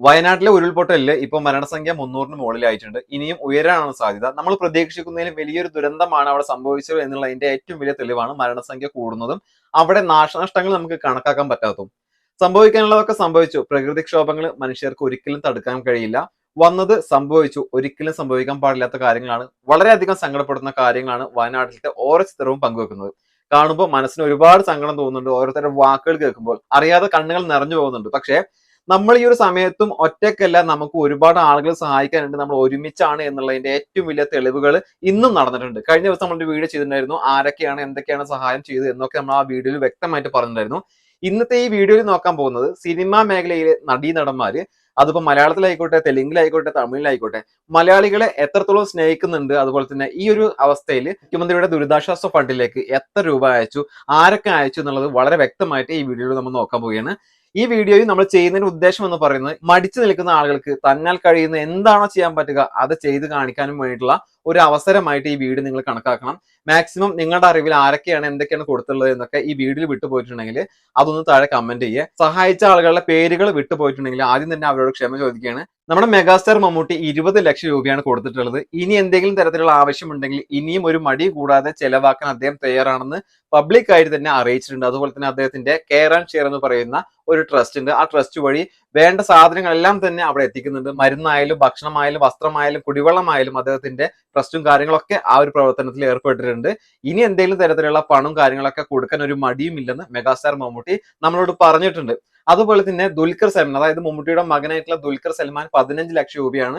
വയനാട്ടിലെ ഉരുൾപൊട്ടലിൽ ഇപ്പൊ മരണസംഖ്യ മുന്നൂറിന് മുകളിലായിട്ടുണ്ട്. ഇനിയും ഉയരാനാണ് സാധ്യത. നമ്മൾ പ്രതീക്ഷിക്കുന്നതിലും വലിയൊരു ദുരന്തമാണ് അവിടെ സംഭവിച്ചത് എന്നുള്ളതിന്റെ ഏറ്റവും വലിയ തെളിവാണ് മരണസംഖ്യ കൂടുന്നതും അവിടെ നാശനഷ്ടങ്ങൾ നമുക്ക് കണക്കാക്കാൻ പറ്റാത്തതും. സംഭവിക്കാനുള്ളതൊക്കെ സംഭവിച്ചു. പ്രകൃതിക്ഷോഭങ്ങൾ മനുഷ്യർക്ക് ഒരിക്കലും തടുക്കാൻ കഴിയില്ല. വന്നത് സംഭവിച്ചു. ഒരിക്കലും സംഭവിക്കാൻ പാടില്ലാത്ത കാര്യങ്ങളാണ്. വളരെയധികം സങ്കടപ്പെടുന്ന കാര്യങ്ങളാണ് വയനാട്ടിലത്തെ ഓരോ ചിത്രവും പങ്കുവെക്കുന്നത്. കാണുമ്പോൾ മനസ്സിന് ഒരുപാട് സങ്കടം തോന്നുന്നുണ്ട്. ഓരോരുത്തരുടെ വാക്കുകൾ കേൾക്കുമ്പോൾ. അറിയാതെ കണ്ണുകൾ നിറഞ്ഞു പോകുന്നുണ്ട്. പക്ഷേ നമ്മൾ ഈ ഒരു സമയത്തും ഒറ്റക്കല്ല നമുക്ക് ഒരുപാട് ആളുകൾ സഹായിക്കാനുണ്ട് നമ്മൾ ഒരുമിച്ചാണ് എന്നുള്ളതിന്റെ ഏറ്റവും വലിയ തെളിവുകൾ ഇന്നും നടന്നിട്ടുണ്ട്. കഴിഞ്ഞ ദിവസം നമ്മളൊരു വീഡിയോ ചെയ്തിട്ടുണ്ടായിരുന്നു ആരൊക്കെയാണ് എന്തൊക്കെയാണ് സഹായം ചെയ്തത് എന്നൊക്കെ നമ്മൾ ആ വീഡിയോയിൽ വ്യക്തമായിട്ട് പറഞ്ഞിട്ടുണ്ടായിരുന്നു. ഇന്നത്തെ ഈ വീഡിയോയിൽ നോക്കാൻ പോകുന്നത് സിനിമാ മേഖലയിലെ നടീനടന്മാര് അതിപ്പോ മലയാളത്തിലായിക്കോട്ടെ തെലുങ്കിലായിക്കോട്ടെ തമിഴിലായിക്കോട്ടെ മലയാളികളെ എത്രത്തോളം സ്നേഹിക്കുന്നുണ്ട് അതുപോലെ തന്നെ ഈ ഒരു അവസ്ഥയിൽ മുഖ്യമന്ത്രിയുടെ ദുരിതാശ്വാസ ഫണ്ടിലേക്ക് എത്ര രൂപ അയച്ചു ആരൊക്കെ അയച്ചു എന്നുള്ളത് വളരെ വ്യക്തമായിട്ട് ഈ വീഡിയോയിൽ നമ്മൾ നോക്കാൻ പോവുകയാണ്. ഈ വീഡിയോയിൽ നമ്മൾ ചെയ്യുന്നതിന്റെ ഉദ്ദേശം എന്ന് പറയുന്നത് മടിച്ചു നിൽക്കുന്ന ആളുകൾക്ക് തന്നാൽ കഴിയുന്ന എന്താണോ ചെയ്യാൻ പറ്റുക അത് ചെയ്ത് കാണിക്കാനും വേണ്ടിയിട്ടുള്ള ഒരു അവസരമായിട്ട് ഈ വീട് നിങ്ങൾ കണക്കാക്കണം. മാക്സിമം നിങ്ങളുടെ അറിവിൽ ആരൊക്കെയാണ് എന്തൊക്കെയാണ് കൊടുത്തുള്ളത് എന്നൊക്കെ ഈ വീഡിയോയിൽ വിട്ടുപോയിട്ടുണ്ടെങ്കിൽ അതൊന്ന് താഴെ കമന്റ് ചെയ്യുക. സഹായിച്ച ആളുകളുടെ പേരുകൾ വിട്ടുപോയിട്ടുണ്ടെങ്കിൽ ആദ്യം തന്നെ അവരോട് ക്ഷമ ചോദിക്കുകയാണ്. നമ്മുടെ മെഗാസ്റ്റാർ മമ്മൂട്ടി ഇരുപത് ലക്ഷം രൂപയാണ് കൊടുത്തിട്ടുള്ളത്. ഇനി എന്തെങ്കിലും തരത്തിലുള്ള ആവശ്യമുണ്ടെങ്കിൽ ഇനിയും ഒരു മടി കൂടാതെ ചെലവാക്കാൻ അദ്ദേഹം തയ്യാറാണെന്ന് പബ്ലിക് ആയിട്ട് തന്നെ അറിയിച്ചിട്ടുണ്ട്. അതുപോലെ തന്നെ അദ്ദേഹത്തിന്റെ കെയർ ആൻഡ് ഷെയർ എന്ന് പറയുന്ന ഒരു ട്രസ്റ്റ് ഉണ്ട്. ആ ട്രസ്റ്റ് വഴി വേണ്ട സാധനങ്ങളെല്ലാം തന്നെ അവിടെ എത്തിക്കുന്നുണ്ട്. മരുന്നായാലും ഭക്ഷണമായാലും വസ്ത്രമായാലും കുടിവെള്ളമായാലും അദ്ദേഹത്തിന്റെ ട്രസ്റ്റും കാര്യങ്ങളൊക്കെ ആ ഒരു പ്രവർത്തനത്തിൽ ഏർപ്പെട്ടിട്ടുണ്ട്. ഇനി എന്തെങ്കിലും തരത്തിലുള്ള പണവും കാര്യങ്ങളൊക്കെ കൊടുക്കാൻ ഒരു മടിയും ഇല്ലെന്ന് മെഗാസ്റ്റാർ മമ്മൂട്ടി നമ്മളോട് പറഞ്ഞിട്ടുണ്ട്. അതുപോലെ തന്നെ ദുൽഖർ സൽമാൻ അതായത് മമ്മൂട്ടിയുടെ മകനായിട്ടുള്ള ദുൽഖർ സൽമാൻ പതിനഞ്ച് ലക്ഷം രൂപയാണ്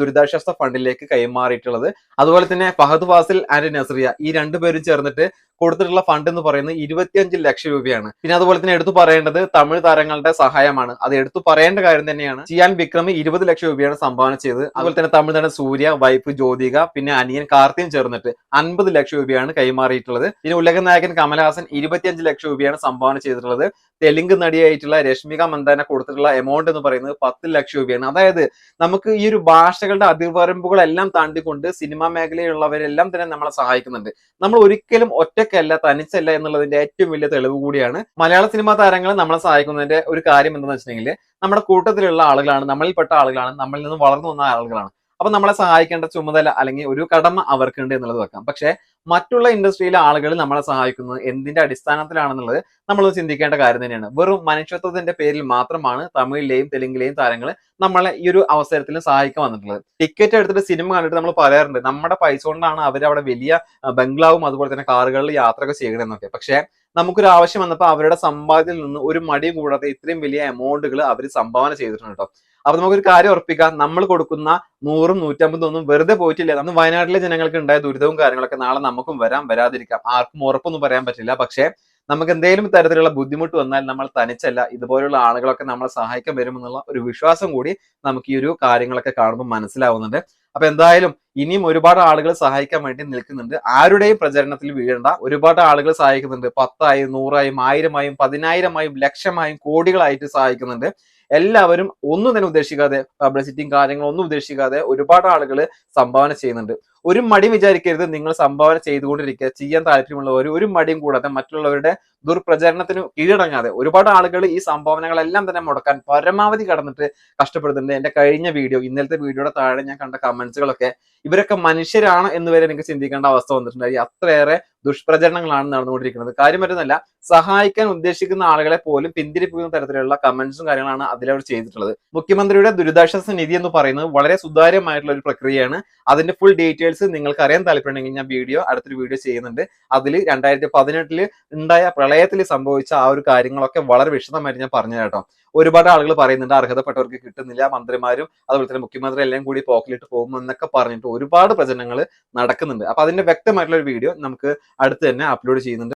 ദുരിതാശ്വാസ ഫണ്ടിലേക്ക് കൈമാറിയിട്ടുള്ളത്. അതുപോലെ തന്നെ ഫഹദ് ഫാസിൽ ആൻഡ് നസ്രിയ ഈ രണ്ടുപേരും ചേർന്നിട്ട് കൊടുത്തിട്ടുള്ള ഫണ്ട് എന്ന് പറയുന്നത് ഇരുപത്തിയഞ്ച് ലക്ഷം രൂപയാണ്. പിന്നെ അതുപോലെ തന്നെ എടുത്തു പറയേണ്ടത് തമിഴ് താരങ്ങളുടെ സഹായമാണ്. അത് എടുത്തു പറയേണ്ട കാര്യം തന്നെയാണ്. ചിയാൻ വിക്രമി ഇരുപത് ലക്ഷം രൂപയാണ് സംഭാവന ചെയ്തത്. അതുപോലെ തന്നെ തമിഴ് തന്നെ സൂര്യ വൈഫ് ജ്യോതിക പിന്നെ അനിയൻ കാർത്തിയും ചേർന്നിട്ട് അൻപത് ലക്ഷം രൂപയാണ് കൈമാറിയിട്ടുള്ളത്. പിന്നെ ഉലക നായകൻ കമൽഹാസൻ ഇരുപത്തിയഞ്ച് ലക്ഷം രൂപയാണ് സംഭാവന ചെയ്തിട്ടുള്ളത്. തെലുങ്ക് നടിയായിട്ടുള്ള രശ്മിക മന്ദാന കൊടുത്തിട്ടുള്ള എമൗണ്ട് എന്ന് പറയുന്നത് പത്ത് ലക്ഷം രൂപയാണ്. അതായത് നമുക്ക് ഈ ഒരു ഭാഷകളുടെ അതിർവരമ്പുകളെല്ലാം താണ്ടിക്കൊണ്ട് സിനിമാ മേഖലയിലുള്ളവരെല്ലാം തന്നെ നമ്മളെ സഹായിക്കുന്നുണ്ട്. നമ്മൾ ഒരിക്കലും ഒറ്റക്കല്ല തനിച്ചല്ല എന്നുള്ളതിന്റെ ഏറ്റവും വലിയ തെളിവ് കൂടിയാണ് മലയാള സിനിമാ താരങ്ങൾ നമ്മളെ സഹായിക്കുന്നതിന്റെ ഒരു കാര്യം എന്താണെന്ന് വെച്ചിട്ടുണ്ടെങ്കിൽ നമ്മുടെ കൂട്ടത്തിലുള്ള ആളുകളാണ് നമ്മളിൽപ്പെട്ട ആളുകളാണ് നമ്മളിൽ നിന്ന് വളർന്നു വന്ന ആളുകളാണ്. അപ്പൊ നമ്മളെ സഹായിക്കേണ്ട ചുമതല അല്ലെങ്കിൽ ഒരു കടമ അവർക്കുണ്ട് എന്നുള്ളത് വെക്കാം. പക്ഷെ മറ്റുള്ള ഇൻഡസ്ട്രിയിലെ ആളുകൾ നമ്മളെ സഹായിക്കുന്നത് എന്തിന്റെ അടിസ്ഥാനത്തിലാണെന്നുള്ളത് നമ്മൾ ചിന്തിക്കേണ്ട കാര്യം തന്നെയാണ്. വെറും മനുഷ്യത്വത്തിന്റെ പേരിൽ മാത്രമാണ് തമിഴിലെയും തെലുങ്കിലെയും താരങ്ങൾ നമ്മളെ ഈ ഒരു അവസരത്തിൽ സഹായിക്കാൻ വന്നിട്ടുള്ളത്. ടിക്കറ്റ് എടുത്തിട്ട് സിനിമ കണ്ടിട്ട് നമ്മൾ പറയാറുണ്ട് നമ്മുടെ പൈസ കൊണ്ടാണ് അവർ അവിടെ വലിയ ബംഗ്ലാവും അതുപോലെ തന്നെ കാറുകളിൽ യാത്രയൊക്കെ ചെയ്യണമെന്നൊക്കെ പക്ഷെ നമുക്കൊരു ആവശ്യം വന്നപ്പോൾ അവരുടെ സമ്പാദ്യത്തിൽ നിന്ന് ഒരു മടി കൂടാതെ ഇത്രയും വലിയ എമൗണ്ടുകൾ അവർ സംഭാവന ചെയ്തിട്ടുണ്ട് കേട്ടോ അപ്പൊ നമുക്കൊരു കാര്യം ഉറപ്പിക്കാം നമ്മൾ കൊടുക്കുന്ന നൂറും നൂറ്റമ്പതും ഒന്നും വെറുതെ പോയിട്ടില്ല. അന്ന് വയനാട്ടിലെ ജനങ്ങൾക്ക് ഉണ്ടായ ദുരിതവും കാര്യങ്ങളൊക്കെ നാളെ നമുക്കും വരാം വരാതിരിക്കാം. ആർക്കും ഉറപ്പൊന്നും പറയാൻ പറ്റില്ല. പക്ഷേ നമുക്ക് എന്തെങ്കിലും തരത്തിലുള്ള ബുദ്ധിമുട്ട് വന്നാൽ നമ്മൾ തനിച്ചല്ല ഇതുപോലുള്ള ആളുകളൊക്കെ നമ്മളെ സഹായിക്കാൻ വരുമെന്നുള്ള ഒരു വിശ്വാസം കൂടി നമുക്ക് ഈ ഒരു കാര്യങ്ങളൊക്കെ കാണുമ്പോൾ മനസ്സിലാവുന്നുണ്ട്. അപ്പൊ എന്തായാലും ഇനിയും ഒരുപാട് ആളുകൾ സഹായിക്കാൻ വേണ്ടി നിൽക്കുന്നുണ്ട്. ആരുടെയും പ്രചരണത്തിൽ വീഴേണ്ട. ഒരുപാട് ആളുകൾ സഹായിക്കുന്നുണ്ട്. പത്തായും നൂറായും ആയിരമായും പതിനായിരമായും ലക്ഷമായും കോടികളായിട്ട് സഹായിക്കുന്നുണ്ട്. എല്ലാവരും ഒന്നും തന്നെ ഉദ്ദേശിക്കാതെ പബ്ലിസിറ്റിയും കാര്യങ്ങളൊന്നും ഉദ്ദേശിക്കാതെ ഒരുപാട് ആളുകൾ സംഭാവന ചെയ്യുന്നുണ്ട്. ഒരു മടി വിചാരിക്കരുത്. നിങ്ങൾ സംഭാവന ചെയ്തുകൊണ്ടിരിക്കുക. ചെയ്യാൻ താല്പര്യമുള്ളവർ ഒരു മടിയും കൂടാതെ മറ്റുള്ളവരുടെ ദുർപ്രചരണത്തിന് കീഴടങ്ങാതെ ഒരുപാട് ആളുകൾ ഈ സംഭാവനകളെല്ലാം തന്നെ മുടക്കാൻ പരമാവധി കടന്നിട്ട് കഷ്ടപ്പെടുന്നുണ്ട്. എന്റെ കഴിഞ്ഞ വീഡിയോ ഇന്നലത്തെ വീഡിയോയുടെ താഴെ ഞാൻ കണ്ട കമന്റ്സുകളൊക്കെ ഇവരൊക്കെ മനുഷ്യരാണ് എന്ന് വരെ എനിക്ക് ചിന്തിക്കേണ്ട അവസ്ഥ വന്നിട്ടുണ്ടായി. അത്രയേറെ ദുഷ്പ്രചരണങ്ങളാണ് നടന്നുകൊണ്ടിരിക്കുന്നത്. കാര്യം മറ്റൊന്നല്ല സഹായിക്കാൻ ഉദ്ദേശിക്കുന്ന ആളുകളെ പോലും പിന്തിരിപ്പിക്കുന്ന തരത്തിലുള്ള കമന്റ്സും കാര്യങ്ങളാണ് അതിലവർ ചെയ്തിട്ടുള്ളത്. മുഖ്യമന്ത്രിയുടെ ദുരിതാശ്വാസ നിധി എന്ന് പറയുന്നത് വളരെ സുതാര്യമായിട്ടുള്ള ഒരു പ്രക്രിയയാണ്. അതിന്റെ ഫുൾ ഡീറ്റെയിൽസ് നിങ്ങൾക്ക് അറിയാൻ താല്പര്യമുണ്ടെങ്കിൽ ഞാൻ വീഡിയോ അടുത്തൊരു വീഡിയോ ചെയ്യുന്നുണ്ട്. അതിൽ രണ്ടായിരത്തി പതിനെട്ടിൽ ഉണ്ടായ പ്രളയത്തിൽ സംഭവിച്ച ആ ഒരു കാര്യങ്ങളൊക്കെ വളരെ വിശദമായിട്ട് ഞാൻ പറഞ്ഞു കേട്ടോ. ഒരുപാട് ആളുകൾ പറയുന്നുണ്ട് അർഹതപ്പെട്ടവർക്ക് കിട്ടുന്നില്ല മന്ത്രിമാരും അതുപോലെ തന്നെ മുഖ്യമന്ത്രി എല്ലാം കൂടി പോക്കലിട്ട് പോകും എന്നൊക്കെ പറഞ്ഞിട്ട് ഒരുപാട് പ്രചരണങ്ങൾ നടക്കുന്നുണ്ട്. അപ്പൊ അതിന്റെ വ്യക്തമായിട്ടുള്ള ഒരു വീഡിയോ നമുക്ക് അടുത്ത് തന്നെ അപ്ലോഡ് ചെയ്യുന്നുണ്ട്.